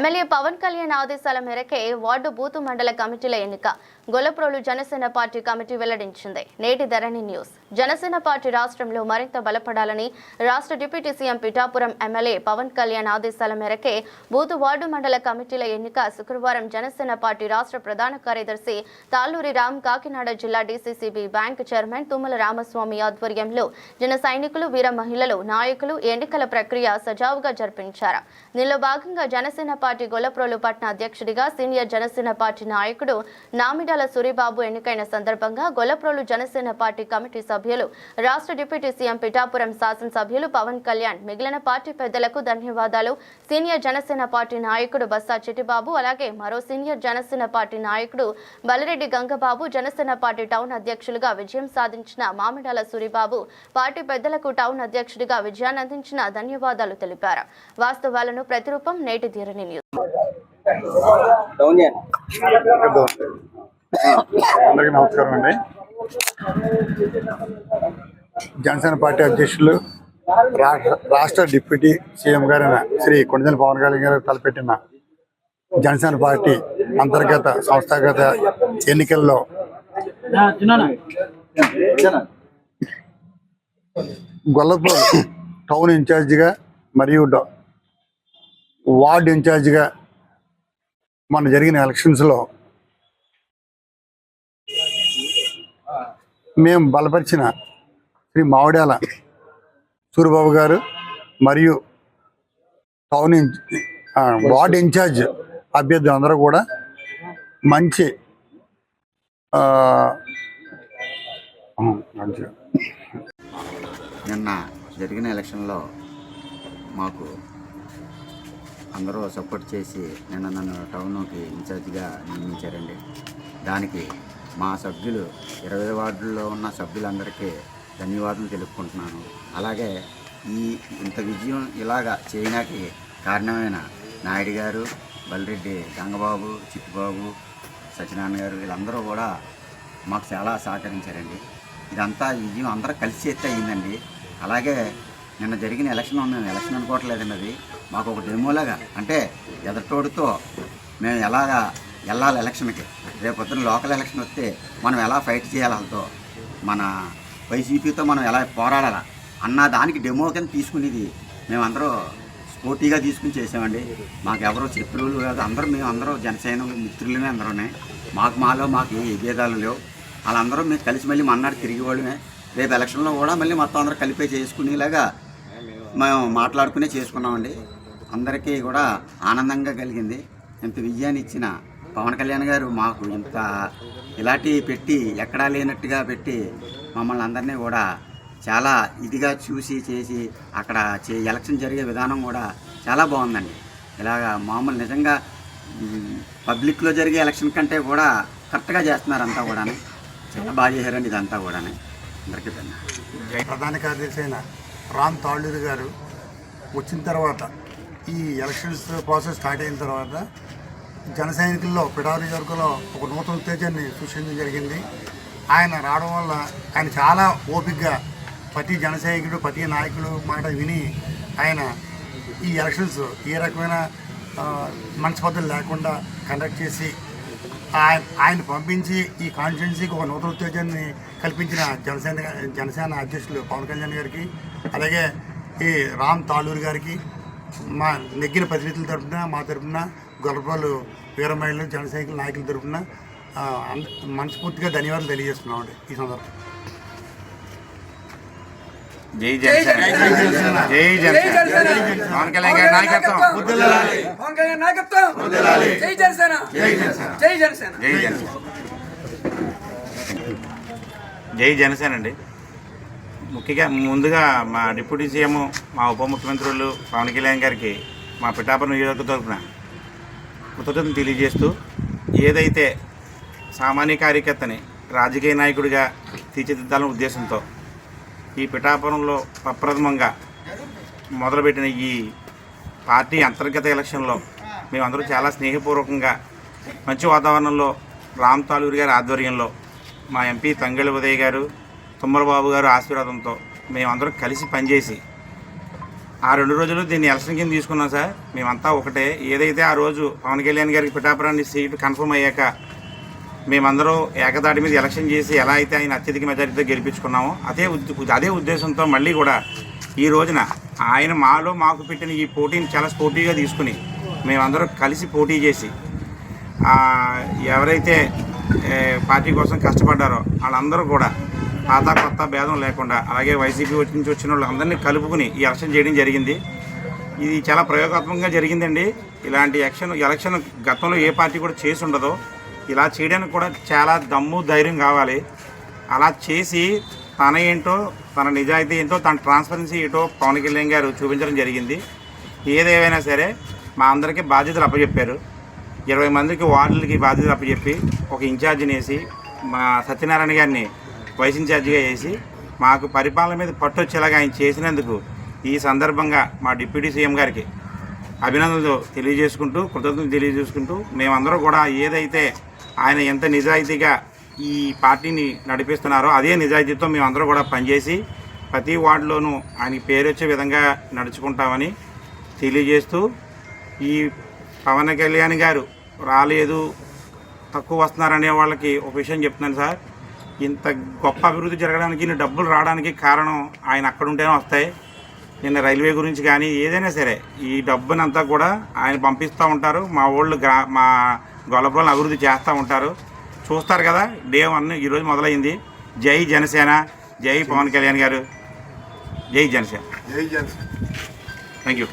MLA Pawan Kalyan ఆదేశాల మేరకే ward బూతు మండల కమిటీల ఎన్నిక. గొల్లప్రోలు జనసేన పార్టీ కమిటీ వెల్లడించింది. నేటి ధరణి న్యూస్. జనసేన పార్టీ రాష్ట్రంలో మరింత బలపడాలని రాష్ట్ర deputy CM Pithapuram MLA Pawan Kalyan ఆదేశాల మేరకే బూతు వార్డు మండల కమిటీల ఎన్నిక శుక్రవారం జనసేన పార్టీ రాష్ట్ర ప్రధాన కార్యదర్శి తాళ్ళూరి రామ్ కాకినాడ జిల్లా DCCB bank chairman Tummala Ramaswamy ఆధ్వర్యంలో జన సైనికులు వీర మహిళలు నాయకులు ఎన్నికల ప్రక్రియ సజావుగా జరిపించారు. దీనిలో భాగంగా జనసేన పార్టీ గొల్లప్రోలు పట్న అధ్యక్షుడిగా సీనియర్ జనసేన పార్టీ నాయకుడు నామిడాల సూరిబాబు ఎన్నికైన సందర్భంగా గొల్లప్రోలు జనసేన పార్టీ కమిటీ సభ్యులు రాష్ట్ర డిప్యూటీ సీఎం పిఠాపురం శాసనసభ్యులు పవన్ కళ్యాణ్ మిగిలిన పార్టీ పెద్దలకు ధన్యవాదాలు. సీనియర్ జనసేన పార్టీ నాయకుడు బస్సా చిట్టిబాబు అలాగే మరో సీనియర్ జనసేన పార్టీ నాయకుడు బలిరెడ్డి గంగబాబు జనసేన పార్టీ టౌన్ అధ్యక్షులుగా విజయం సాధించిన మామిడాల సూరిబాబు పార్టీ పెద్దలకు టౌన్ అధ్యక్షుడిగా విజయాన్ని అందించిన ధన్యవాదాలు తెలిపారు. వాస్తవాలను ప్రతిరూపం నేటి ధీరణి న్యూస్. అందరికీ నమస్కారం అండి. జనసేన పార్టీ అధ్యక్షులు రాష్ట్ర రాష్ట్ర డిప్యూటీ సీఎం గారైన శ్రీ కొండజల పవన్ కళ్యాణ్ గారు తలపెట్టిన జనసేన పార్టీ అంతర్గత సంస్థాగత ఎన్నికల్లో గొల్లపూర్ టౌన్ ఇన్ఛార్జిగా మరియు డ- వార్డ్ ఇన్ఛార్జిగా మన జరిగిన ఎలక్షన్స్లో మేము బలపరిచిన శ్రీ మావిడాల సూరిబాబు గారు మరియు టౌన్ ఇన్ వార్డ్ ఇన్ఛార్జ్ అభ్యర్థులు అందరూ కూడా మంచి మంచిగా. నిన్న జరిగిన ఎలక్షన్లో మాకు అందరూ సపోర్ట్ చేసి నిన్న నన్ను టౌన్కి ఇన్ఛార్జిగా నియమించారండి. దానికి మా సభ్యులు ఇరవై వార్డుల్లో ఉన్న సభ్యులందరికీ ధన్యవాదాలు తెలుపుకుంటున్నాను. అలాగే ఈ ఇంత విజయం ఇలాగా చేయడానికి కారణమైన నాయుడు గారు బలిరెడ్డి గంగబాబు చిట్టుబాబు సత్యనారాయణ గారు వీళ్ళందరూ కూడా మాకు చాలా సహకరించారండి. ఇదంతా విజయం అందరూ కలిసి చేస్తే అయిందండి అలాగే నిన్న జరిగిన ఎలక్షన్ మేము ఎలక్షన్ అనుకోవట్లేదండి అది. మాకు ఒక డెమోలాగా అంటే ఎదటోడితో మేము ఎలాగా వెళ్ళాలి ఎలక్షన్కి. రేపు లోకల్ ఎలక్షన్ వస్తే మనం ఎలా ఫైట్ చేయాలి వాళ్ళతో? మన వైసీపీతో మనం ఎలా పోరాడాలా? అన్న దానికి డెమో కింద తీసుకునేది మేమందరూ స్పోర్టీగా తీసుకుని చేసామండి. మాకు ఎవరో శత్రువులు కాదు. అందరూ మేము అందరూ జనసేన మిత్రులమే అందరూనే. మాకు మాలో మాకు ఏ విభేదాలు లేవు. వాళ్ళందరూ మేము కలిసి మళ్ళీ మన్నాడు తిరిగి వాళ్ళమే. రేపు ఎలక్షన్లో కూడా మళ్ళీ మొత్తం అందరూ కలిపే చేసుకునేలాగా మేము మాట్లాడుకునే చేసుకున్నామండి. అందరికీ కూడా ఆనందంగా కలిగింది. ఇంత విజయాన్ని ఇచ్చిన పవన్ కళ్యాణ్ గారు మాకు ఇంత ఇలాంటి పెట్టి ఎక్కడా లేనట్టుగా పెట్టి మమ్మల్ని అందరినీ కూడా చాలా ఇదిగా చూసి చేసి అక్కడ చే ఎలక్షన్ జరిగే విధానం కూడా చాలా బాగుందండి. ఇలాగా మామూలు నిజంగా పబ్లిక్లో జరిగే ఎలక్షన్ కంటే కూడా కరెక్ట్గా చేస్తున్నారు అంతా కూడా చాలా బాగా చేశారండి ఇదంతా కూడా అందరికీ ప్రధాన కార్యదర్శి అయిన రామ్ తాళ్ళూరు గారు వచ్చిన తర్వాత ఈ ఎలక్షన్స్ ప్రాసెస్ స్టార్ట్ అయిన తర్వాత జన సైనికుల్లో పిడారి వర్గంలో ఒక నూతన ఉత్తేజాన్ని సృష్టించడం జరిగింది. ఆయన రావడం వల్ల ఆయన చాలా ఓపికగా ప్రతి జన సైనికుడు ప్రతి నాయకుడు మాట విని ఆయన ఈ ఎలక్షన్స్ ఏ రకమైన మనస్పర్ధలు లేకుండా కండక్ట్ చేసి ఆయన ఆయన పంపించి ఈ కాన్స్టిట్యున్సీకి ఒక నూతన ఉత్తేజాన్ని కల్పించిన జనసేన జనసేన అధ్యక్షులు పవన్ కళ్యాణ్ గారికి అలాగే ఈ రామ్ తాళూరు గారికి మా నెగ్గిన ప్రతినిధుల తరపున మా తరపున గొల్లపాలు వీరమహిళలు జనసైనికుల నాయకుల తరపున ఆ, అంద- మనస్ఫూర్తిగా ధన్యవాదాలు తెలియజేస్తున్నామండి ఈ సందర్భంగా. జై జనసేన. జై జనసేన. పవన్ కళ్యాణ్ గారి నాయకత్వం. పవన్ కళ్యాణ్ నాయకత్వం. జై జనసేన. జై జనసేన. జై జనసేన. జై జనసేన. జై జనసేన అండి ముఖ్యంగా ముందుగా మా డిప్యూటీ సీఎం మా ఉప ముఖ్యమంత్రులు పవన్ కళ్యాణ్ గారికి మా పిఠాపురం నియోజకవర్గ తరఫున కృతజ్ఞతలు తెలియజేస్తూ ఏదైతే సామాన్య కార్యకర్తని రాజకీయ నాయకుడిగా తీర్చిదిద్దాలనే ఉద్దేశంతో ఈ పిఠాపురంలో ప్రప్రథమంగా మొదలుపెట్టిన ఈ పార్టీ అంతర్గత ఎలక్షన్లో మేమందరూ చాలా స్నేహపూర్వకంగా మంచి వాతావరణంలో రామ్ తాలూరు గారి ఆధ్వర్యంలో మా ఎంపీ తంగళి ఉదయ్ గారు తుమ్మలబాబు గారు ఆశీర్వాదంతో మేమందరం కలిసి పనిచేసి ఆ రెండు రోజులు దీన్ని ఎలక్షన్ కింద తీసుకున్నాం సార్. మేమంతా ఒకటే. ఏదైతే ఆ రోజు పవన్ కళ్యాణ్ గారికి పిఠాపురాన్ని సీటు కన్ఫర్మ్ అయ్యాక మేమందరూ ఏకదాటి మీద ఎలక్షన్ చేసి ఎలా అయితే ఆయన అత్యధిక మెజారిటీతో గెలిపించుకున్నామో అదే అదే ఉద్దేశంతో మళ్ళీ కూడా ఈ రోజున ఆయన మాలో మాకు పెట్టిన ఈ పోటీని చాలా స్పోర్టీగా తీసుకుని మేమందరం కలిసి పోటీ చేసి ఎవరైతే పార్టీ కోసం కష్టపడ్డారో వాళ్ళందరూ కూడా పాత కొత్త భేదం లేకుండా అలాగే వైసీపీ వచ్చి నుంచి వచ్చిన వాళ్ళందరినీ కలుపుకుని ఈ ఎలక్షన్ చేయడం జరిగింది. ఇది చాలా ప్రయోగాత్మకంగా జరిగిందండి. ఇలాంటి ఎలక్షన్ ఎలక్షన్ గతంలో ఏ పార్టీ కూడా చేసి ఉండదు. ఇలా చేయడానికి కూడా చాలా దమ్ము ధైర్యం కావాలి. అలా చేసి తన ఏంటో తన నిజాయితీ ఏంటో తన ట్రాన్స్పరెన్సీ ఏంటో పవన్ కళ్యాణ్ గారు చూపించడం జరిగింది. ఏదేమైనా సరే మా అందరికీ బాధ్యతలు అప్పచెప్పారు. ఇరవై మందికి వార్డులకి బాధ్యతలు అప్పచెప్పి ఒక ఇన్ఛార్జిని వేసి మా సత్యనారాయణ గారిని వైస్ ఇన్ఛార్జిగా వేసి మాకు పరిపాలన మీద పట్టు వచ్చేలాగా ఆయన చేసినందుకు ఈ సందర్భంగా మా డిప్యూటీ సీఎం గారికి అభినందనలు తెలియజేసుకుంటూ కృతజ్ఞతలు తెలియజేసుకుంటూ మేమందరం కూడా ఏదైతే ఆయన ఎంత నిజాయితీగా ఈ పార్టీని నడిపిస్తున్నారో అదే నిజాయితీతో మేమందరం కూడా పనిచేసి ప్రతి వార్డులోనూ ఆయన పేరు వచ్చే విధంగా నడుచుకుంటామని తెలియజేస్తూ ఈ పవన్ కళ్యాణ్ గారు రాలేదు తక్కువ వస్తున్నారనే వాళ్ళకి ఒక విషయం చెప్తున్నాను సార్. ఇంత గొప్ప అభివృద్ధి జరగడానికి ఇన్ని డబ్బులు రావడానికి కారణం ఆయన అక్కడ ఉంటేనే వస్తాయి. నిన్న రైల్వే గురించి కానీ ఏదైనా సరే ఈ డబ్బునంతా కూడా ఆయన పంపిస్తూ ఉంటారు. మా వాళ్ళు గ్రా మా గొల్లపురం అభివృద్ధి చేస్తూ ఉంటారు. చూస్తారు కదా డే వన్ ఈరోజు మొదలైంది. జై జనసేన జై పవన్ కళ్యాణ్ గారు. జై జనసేన. జై జనసేన. Thank you